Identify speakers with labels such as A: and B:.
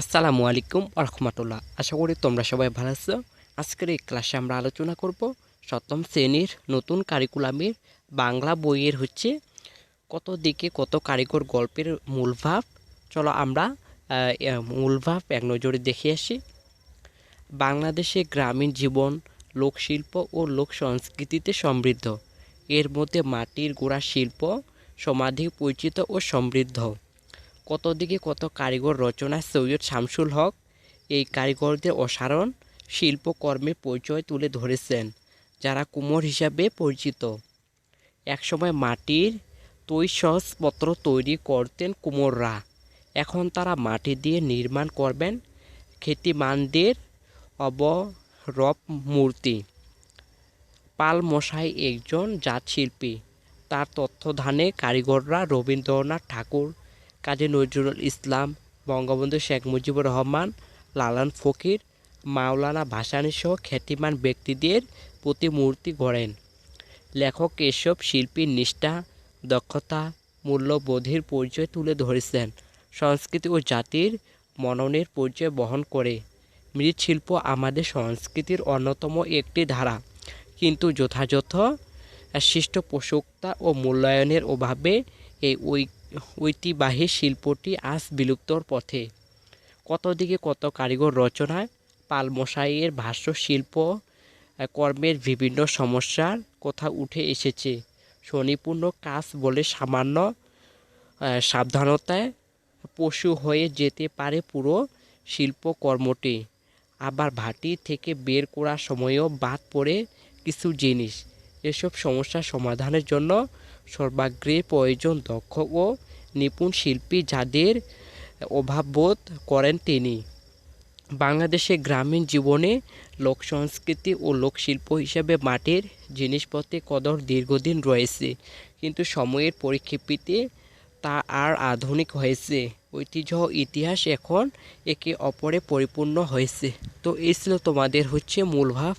A: আসসালামু আলাইকুম রহমতুল্লাহ। আশা করি তোমরা সবাই ভালো আছো। আজকের এই ক্লাসে আমরা আলোচনা করব সপ্তম শ্রেণির নতুন কারিকুলামের বাংলা বইয়ের হচ্ছে কত দিকে কত কারিগর গল্পের মূল ভাব। চলো আমরা মূল ভাব এক নজরে দেখে আসি। বাংলাদেশে গ্রামীণ জীবন, লোকশিল্প ও লোক সংস্কৃতিতে সমৃদ্ধ। এর মধ্যে মাটির গোড়া শিল্প সমাধি পরিচিত ও সমৃদ্ধ। কত দিকে কত কারিগর রচনা সৈয়দ শামসুল হক এই কারিগরদের অসাধারণ শিল্পকর্মের পরিচয় তুলে ধরেছেন, যারা কুমোর হিসাবে পরিচিত। একসময় মাটির তৈশসপত্র তৈরি করতেন কুমোররা। এখন তারা মাটি দিয়ে নির্মাণ করবেন খ্যাতিমানদের অবরব মূর্তি পাল মশাই একজন জাতশিল্পী। তার তত্ত্বাবধানে কারিগররা রবীন্দ্রনাথ ঠাকুর কাজী নজরুল ইসলাম, বঙ্গবন্ধু শেখ মুজিবুর রহমান, লালন ফকির, মাওলানা ভাসানী সহ খ্যাতিমান ব্যক্তিদের প্রতিমূর্তি গড়েন। লেখক এসব শিল্পীর নিষ্ঠা, দক্ষতা, মূল্যবোধের পরিচয় তুলে ধরেছেন। সংস্কৃতি ও জাতির মননের পরিচয় বহন করে। মৃৎশিল্প আমাদের সংস্কৃতির অন্যতম একটি ধারা। কিন্তু যথাযথ শিষ্ট পৃষ্ঠপোষকতা ও মূল্যায়নের অভাবে এই ঐ- ঐতিহ্যবাহী শিল্পটি আজ বিলুপ্তর পথে। কত দিকে কত কারিগর রচনায়, পালমশাইয়ের ভাষ্য শিল্প কর্মের বিভিন্ন সমস্যার কথা উঠে এসেছে। শনিপূর্ণ কাজ বলে সামান্য সাবধানতায় পশু হয়ে যেতে পারে পুরো শিল্পকর্মটি। আবার ভাটি থেকে বের করার সময়ও বাদ পড়ে কিছু জিনিস। এসব সমস্যার সমাধানের জন্য সর্বাগ্রে প্রয়োজন দক্ষ ও নিপুণ শিল্পী যাদের অভাববোধ করেন তিনি। বাংলাদেশে গ্রামীণ জীবনে লোক সংস্কৃতি ও লোকশিল্প হিসেবে মাটির জিনিসপত্রের কদর দীর্ঘদিন রয়েছে। কিন্তু সময়ের পরিপ্রেক্ষিতে তা আর আধুনিক হয়েছে। ঐতিহ্য ইতিহাস এখন একে অপরে পরিপূর্ণ হয়েছে। তো এই ছিল তোমাদের হচ্ছে মূল ভাব।